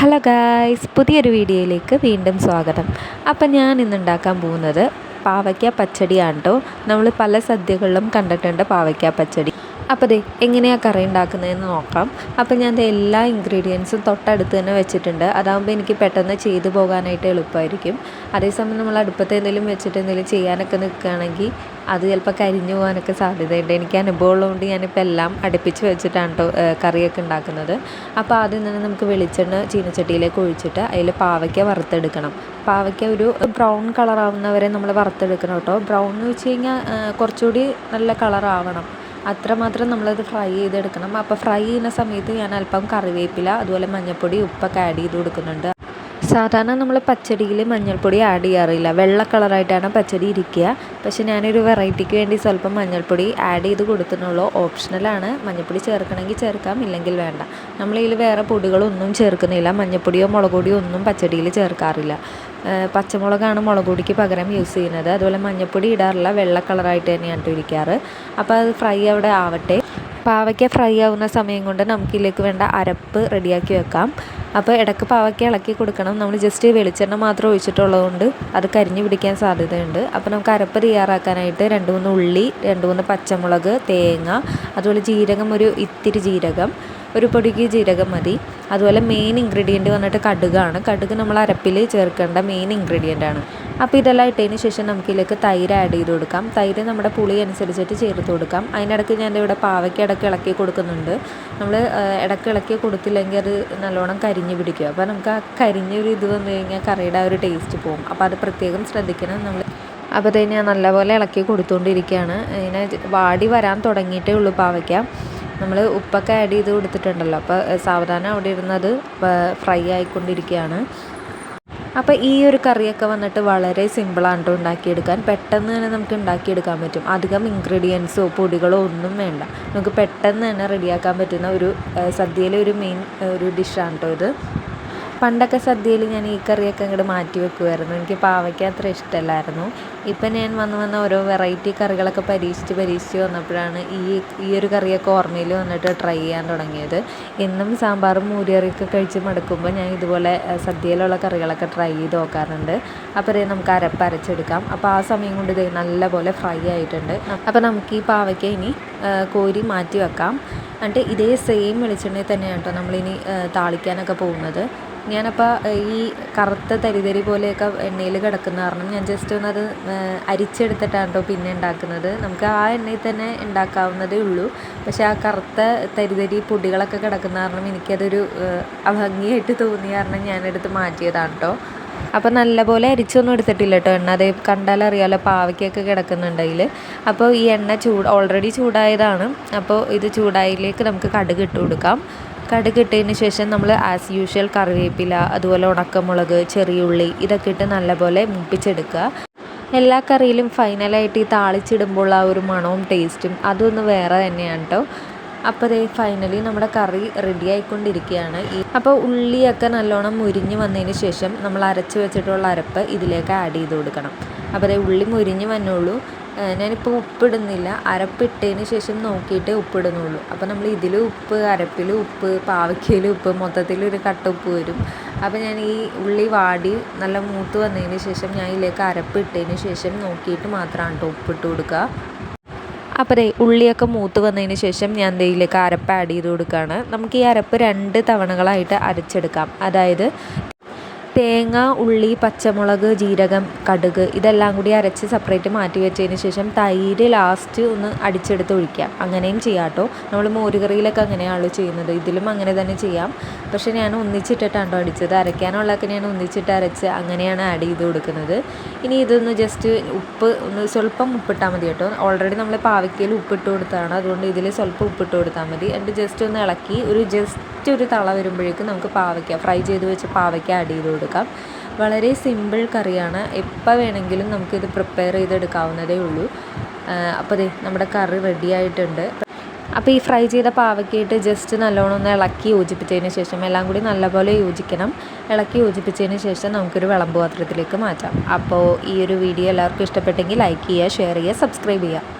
Hello guys പുതിയൊരു വീഡിയോയിലേക്ക് വീണ്ടും സ്വാഗതം. അപ്പം ഞാൻ ഇന്ന് ഉണ്ടാക്കാൻ പോകുന്നത് പാവയ്ക്ക പച്ചടിയാണ് കേട്ടോ. നമ്മൾ പല സദ്യകളിലും കണ്ടിട്ടുണ്ട് പാവയ്ക്ക പച്ചടി. അപ്പോൾ ദേ എങ്ങനെയാണ് കറി ഉണ്ടാക്കുന്നതെന്ന് നോക്കാം. അപ്പോൾ ഞാൻ എല്ലാ ഇൻഗ്രീഡിയൻസും തൊട്ടടുത്ത് തന്നെ വെച്ചിട്ടുണ്ട്. അതാകുമ്പോൾ എനിക്ക് പെട്ടെന്ന് ചെയ്തു പോകാനായിട്ട് എളുപ്പമായിരിക്കും. അതേസമയം നമ്മൾ അടുപ്പത്ത് എന്തെങ്കിലും വെച്ചിട്ട് എന്തെങ്കിലും ചെയ്യാനൊക്കെ നിൽക്കുകയാണെങ്കിൽ അത് ചിലപ്പോൾ കരിഞ്ഞു പോകാനൊക്കെ സാധ്യതയുണ്ട്. എനിക്ക് അനുഭവം ഉള്ളതുകൊണ്ട് ഞാനിപ്പോൾ എല്ലാം അടുപ്പിച്ച് വെച്ചിട്ടാണ് കേട്ടോ കറിയൊക്കെ ഉണ്ടാക്കുന്നത്. അപ്പോൾ ആദ്യം തന്നെ നമുക്ക് വെളിച്ചെണ്ണ ചീനച്ചട്ടിയിലേക്ക് ഒഴിച്ചിട്ട് അതിൽ പാവയ്ക്ക വറുത്തെടുക്കണം. പാവയ്ക്ക ഒരു ബ്രൗൺ കളറാവുന്നവരെ നമ്മൾ വറുത്തെടുക്കണം കേട്ടോ ബ്രൗൺ എന്ന് വെച്ച് കഴിഞ്ഞാൽ കുറച്ചുകൂടി നല്ല കളറാവണം. അത്രമാത്രം നമ്മളത് ഫ്രൈ ചെയ്തെടുക്കണം. അപ്പോൾ ഫ്രൈ ചെയ്യുന്ന സമയത്ത് ഞാൻ അല്പം കറിവേപ്പില അതുപോലെ മഞ്ഞൾപ്പൊടി ഉപ്പൊക്കെ ആഡ് ചെയ്ത് കൊടുക്കുന്നുണ്ട്. സാധാരണ നമ്മൾ പച്ചടിയിൽ മഞ്ഞൾപ്പൊടി ആഡ് ചെയ്യാറില്ല. വെള്ള കളറായിട്ടാണ് പച്ചടി ഇരിക്കുക. പക്ഷേ ഞാനൊരു വെറൈറ്റിക്ക് വേണ്ടി സ്വല്പം മഞ്ഞൾപ്പൊടി ആഡ് ചെയ്ത് കൊടുത്തിട്ടുള്ളൂ ഓപ്ഷണലാണ് മഞ്ഞൾപ്പൊടി ചേർക്കണമെങ്കിൽ ചേർക്കാം ഇല്ലെങ്കിൽ വേണ്ട. നമ്മളിതിൽ വേറെ പൊടികളൊന്നും ചേർക്കുന്നില്ല. മഞ്ഞൾപ്പൊടിയോ മുളക് പൊടിയോ ഒന്നും പച്ചടിയിൽ ചേർക്കാറില്ല. പച്ചമുളകാണ് മുളക് പൊടിക്ക് പകരം യൂസ് ചെയ്യുന്നത്. അതുപോലെ മഞ്ഞൾപ്പൊടി ഇടാറില്ല വെള്ള കളറായിട്ട് തന്നെയാണ് ഇരിക്കാറ്. അപ്പോൾ അത് ഫ്രൈ അവിടെ ആവട്ടെ. പാവയ്ക്ക ഫ്രൈ ആവുന്ന സമയം കൊണ്ട് നമുക്കിതിലേക്ക് വേണ്ട അരപ്പ് റെഡിയാക്കി വെക്കാം. അപ്പോൾ ഇടയ്ക്ക് പാവയ്ക്ക ഇളക്കി കൊടുക്കണം. നമ്മൾ ജസ്റ്റ് വെളിച്ചെണ്ണ മാത്രം ഒഴിച്ചിട്ടുള്ളതുകൊണ്ട് അത് കരിഞ്ഞു പിടിക്കാൻ സാധ്യതയുണ്ട്. അപ്പോൾ നമുക്ക് അരപ്പ് തയ്യാറാക്കാനായിട്ട് രണ്ട് മൂന്ന് ഉള്ളി രണ്ട് മൂന്ന് പച്ചമുളക് തേങ്ങ അതുപോലെ ജീരകം ഒരു ഇത്തിരി ജീരകം. ഒരു പൊടിക്ക് ജീരകം മതി. അതുപോലെ മെയിൻ ഇൻഗ്രീഡിയന്റ് വന്നിട്ട് കടുകാണ്. കടുക് നമ്മൾ അരപ്പിൽ ചേർക്കേണ്ട മെയിൻ ഇൻഗ്രീഡിയന്റ് ആണ്. അപ്പോൾ ഇതെല്ലാം ഇട്ടതിന് ശേഷം നമുക്കിതിലേക്ക് തൈര് ആഡ് ചെയ്ത് കൊടുക്കാം. തൈര് നമ്മുടെ പുളി അനുസരിച്ചിട്ട് ചേർത്ത് കൊടുക്കാം. അതിനിടയ്ക്ക് ഞാൻ ഇവിടെ പാവയ്ക്ക് ഇടയ്ക്ക് ഇളക്കി കൊടുക്കുന്നുണ്ട്. നമ്മൾ ഇടയ്ക്ക് ഇളക്കി കൊടുത്തില്ലെങ്കിൽ അത് നല്ലോണം കരിഞ്ഞ് പിടിക്കും. അപ്പോൾ നമുക്ക് ആ കരിഞ്ഞൊരു ഇത് വന്നു കഴിഞ്ഞാൽ കറിയുടെ ആ ഒരു ടേസ്റ്റ് പോകും. അപ്പോൾ അത് പ്രത്യേകം ശ്രദ്ധിക്കണം. നമ്മൾ അപ്പോൾ തന്നെ ഞാൻ നല്ലപോലെ ഇളക്കി കൊടുത്തുകൊണ്ടിരിക്കുകയാണ് ഇങ്ങനെ വാടി വരാൻ തുടങ്ങിയിട്ടേ ഉള്ളൂ പാവയ്ക്ക. നമ്മൾ ഉപ്പൊക്കെ ആഡ് ചെയ്ത് കൊടുത്തിട്ടുണ്ടല്ലോ. അപ്പോൾ സാവധാനം അവിടെ ഇരുന്നത് ഫ്രൈ ആയിക്കൊണ്ടിരിക്കുകയാണ്. അപ്പോൾ ഈ ഒരു കറിയൊക്കെ വന്നിട്ട് വളരെ സിമ്പിളാണ് കേട്ടോ ഉണ്ടാക്കിയെടുക്കാൻ. പെട്ടെന്ന് തന്നെ നമുക്ക് ഉണ്ടാക്കിയെടുക്കാൻ പറ്റും. അധികം ഇൻഗ്രീഡിയൻസോ പൊടികളോ ഒന്നും വേണ്ട. നമുക്ക് പെട്ടെന്ന് തന്നെ റെഡിയാക്കാൻ പറ്റുന്ന ഒരു സദ്യയിലെ ഒരു മെയിൻ ഒരു ഡിഷാണ് കേട്ടോ ഇത്. പണ്ടൊക്കെ സദ്യയിൽ ഞാൻ ഈ കറിയൊക്കെ ഇങ്ങോട്ട് മാറ്റി വെക്കുമായിരുന്നു എനിക്ക് പാവയ്ക്ക അത്ര ഇഷ്ടമല്ലായിരുന്നു. ഇപ്പം ഞാൻ വന്ന് വന്ന ഓരോ വെറൈറ്റി കറികളൊക്കെ പരീക്ഷിച്ച് പരീക്ഷിച്ച് വന്നപ്പോഴാണ് ഈ ഈ ഒരു കറിയൊക്കെ ഓർമ്മയിൽ വന്നിട്ട് ട്രൈ ചെയ്യാൻ തുടങ്ങിയത്. എന്നും സാമ്പാറും മൂരിയറിയൊക്കെ കഴിച്ച് മടുക്കുമ്പോൾ ഞാൻ ഇതുപോലെ സദ്യയിലുള്ള കറികളൊക്കെ ട്രൈ ചെയ്ത് നോക്കാറുണ്ട്. അപ്പോൾ ഇതേ നമുക്ക് അരപ്പ് അരച്ചെടുക്കാം. അപ്പോൾ ആ സമയം കൊണ്ട് ഇത് നല്ലപോലെ ഫ്രൈ ആയിട്ടുണ്ട്. അപ്പോൾ നമുക്ക് ഈ പാവയ്ക്ക ഇനി കോരി മാറ്റി വെക്കാം. എന്നിട്ട് ഇതേ സെയിം വെളിച്ചെണ്ണയിൽ തന്നെയാണ് കേട്ടോ നമ്മളിനി താളിക്കാനൊക്കെ പോകുന്നത്. ഞാനപ്പോൾ ഈ കറുത്ത തരിതരി പോലെയൊക്കെ എണ്ണയിൽ കിടക്കുന്ന കാരണം ഞാൻ ജസ്റ്റ് ഒന്നത് അരിച്ചെടുത്തിട്ടാണ് കേട്ടോ പിന്നെ ഉണ്ടാക്കുന്നത്. നമുക്ക് ആ എണ്ണയിൽ തന്നെ ഉണ്ടാക്കാവുന്നതേ ഉള്ളൂ. പക്ഷേ ആ കറുത്ത തരിതരി പൊടികളൊക്കെ കിടക്കുന്ന കാരണം എനിക്കതൊരു അഭംഗിയായിട്ട് തോന്നിയ കാരണം ഞാനെടുത്ത് മാറ്റിയതാണ് കേട്ടോ അപ്പോൾ നല്ലപോലെ അരിച്ചൊന്നും എടുത്തിട്ടില്ല കേട്ടോ എണ്ണ. അതേ കണ്ടാലറിയാലോ പാവയ്ക്കൊക്കെ കിടക്കുന്നുണ്ടെങ്കിൽ അപ്പോൾ ഈ എണ്ണ ചൂട് ഓൾറെഡി ചൂടായതാണ്. അപ്പോൾ ഇത് ചൂടായതിലേക്ക് നമുക്ക് കടുക് ഇട്ട് കൊടുക്കാം. കടുക് ഇട്ടതിന് ശേഷം നമ്മൾ ആസ് യൂഷ്വൽ കറിവേപ്പില അതുപോലെ ഉണക്കമുളക് ചെറിയുള്ളി ഇതൊക്കെ ഇട്ട് നല്ലപോലെ മുപ്പിച്ചെടുക്കുക. എല്ലാ കറിയിലും ഫൈനലായിട്ട് ഈ താളിച്ചിടുമ്പോൾ ആ ഒരു മണവും ടേസ്റ്റും അതൊന്ന് വേറെ തന്നെയാണ് കേട്ടോ അപ്പോൾ ദേ ഫൈനലി നമ്മുടെ കറി റെഡി ആയിക്കൊണ്ടിരിക്കുകയാണ്. ഈ അപ്പോൾ ഉള്ളിയൊക്കെ നല്ലോണം മുരിഞ്ഞ് വന്നതിന് ശേഷം നമ്മൾ അരച്ച് വെച്ചിട്ടുള്ള അരപ്പ് ഇതിലേക്ക് ആഡ് ചെയ്ത് കൊടുക്കണം. അപ്പോൾ ഉള്ളി മുരിഞ്ഞ് വന്നുള്ളൂ. ഞാനിപ്പോൾ ഉപ്പിടുന്നില്ല. അരപ്പിട്ടതിന് ശേഷം നോക്കിയിട്ടേ ഉപ്പിടുന്നുള്ളൂ. അപ്പോൾ നമ്മൾ ഇതിൽ ഉപ്പ് അരപ്പിൽ ഉപ്പ് പാവയ്ക്കയിൽ ഉപ്പ് മൊത്തത്തിൽ ഒരു കട്ട ഉപ്പ് വരും. അപ്പോൾ ഞാൻ ഈ ഉള്ളി വാടി നല്ല മൂത്ത് വന്നതിന് ശേഷം ഞാൻ ഇതിലേക്ക് അരപ്പിട്ടതിന് ശേഷം നോക്കിയിട്ട് മാത്രമാണ് കേട്ടോ ഉപ്പിട്ട് കൊടുക്കുക അപ്പോൾ ഉള്ളിയൊക്കെ മൂത്ത് വന്നതിന് ശേഷം ഞാൻ ഇതിലേക്ക് അരപ്പ് ആഡ് ചെയ്ത് കൊടുക്കുകയാണ് നമുക്ക് ഈ അരപ്പ് രണ്ട് തവണകളായിട്ട് അരച്ചെടുക്കാം. അതായത് തേങ്ങ ഉള്ളി പച്ചമുളക് ജീരകം കടുക് ഇതെല്ലാം കൂടി അരച്ച് സെപ്പറേറ്റ് മാറ്റി വെച്ചതിന് ശേഷം തൈര് ലാസ്റ്റ് ഒന്ന് അടിച്ചെടുത്ത് ഒഴിക്കാം അങ്ങനെയും ചെയ്യാം കേട്ടോ നമ്മൾ മോരുകറിയിലൊക്കെ അങ്ങനെയാണല്ലോ ചെയ്യുന്നത്. ഇതിലും അങ്ങനെ തന്നെ ചെയ്യാം. പക്ഷേ ഞാൻ ഒന്നിച്ചിട്ടിട്ടാണ് അടിച്ചത്. അരയ്ക്കാനുള്ളതൊക്കെ ഞാൻ ഒന്നിച്ചിട്ട് അരച്ച് അങ്ങനെയാണ് ആഡ് ചെയ്ത് കൊടുക്കുന്നത്. ഇനി ഇതൊന്ന് ജസ്റ്റ് ഉപ്പ് ഒന്ന് സ്വല്പം ഉപ്പിട്ടാൽ മതി കേട്ടോ ഓൾറെഡി നമ്മൾ പാവയ്ക്കയിൽ ഉപ്പിട്ട് കൊടുത്താണ്. അതുകൊണ്ട് ഇതിൽ സ്വല്പം ഉപ്പിട്ട് കൊടുത്താൽ മതി. എന്നിട്ട് ജസ്റ്റ് ഒന്ന് ഇളക്കി ഒരു ജസ്റ്റ് ഒരു തള വരുമ്പോഴേക്കും നമുക്ക് പാവയ്ക്ക ഫ്രൈ ചെയ്ത് വെച്ച് പാവയ്ക്ക ആഡ് ചെയ്ത് കൊടുക്കാം. വളരെ സിമ്പിൾ കറിയാണ്. എപ്പോൾ വേണമെങ്കിലും നമുക്കിത് പ്രിപ്പയർ ചെയ്തെടുക്കാവുന്നതേ ഉള്ളൂ. അപ്പോൾ ദേ നമ്മുടെ കറി റെഡി ആയിട്ടുണ്ട്. അപ്പോൾ ഈ ഫ്രൈ ചെയ്ത പാവയ്ക്കായിട്ട് ജസ്റ്റ് നല്ലോണം ഒന്ന് ഇളക്കി യോജിപ്പിച്ചതിന് ശേഷം എല്ലാം കൂടി നല്ലപോലെ യോജിക്കണം. ഇളക്കി യോജിപ്പിച്ചതിന് ശേഷം നമുക്കൊരു വിളമ്പ് പാത്രത്തിലേക്ക് മാറ്റാം. അപ്പോൾ ഈ ഒരു വീഡിയോ എല്ലാവർക്കും ഇഷ്ടപ്പെട്ടെങ്കിൽ ലൈക്ക് ചെയ്യുക ഷെയർ ചെയ്യുക സബ്സ്ക്രൈബ് ചെയ്യുക.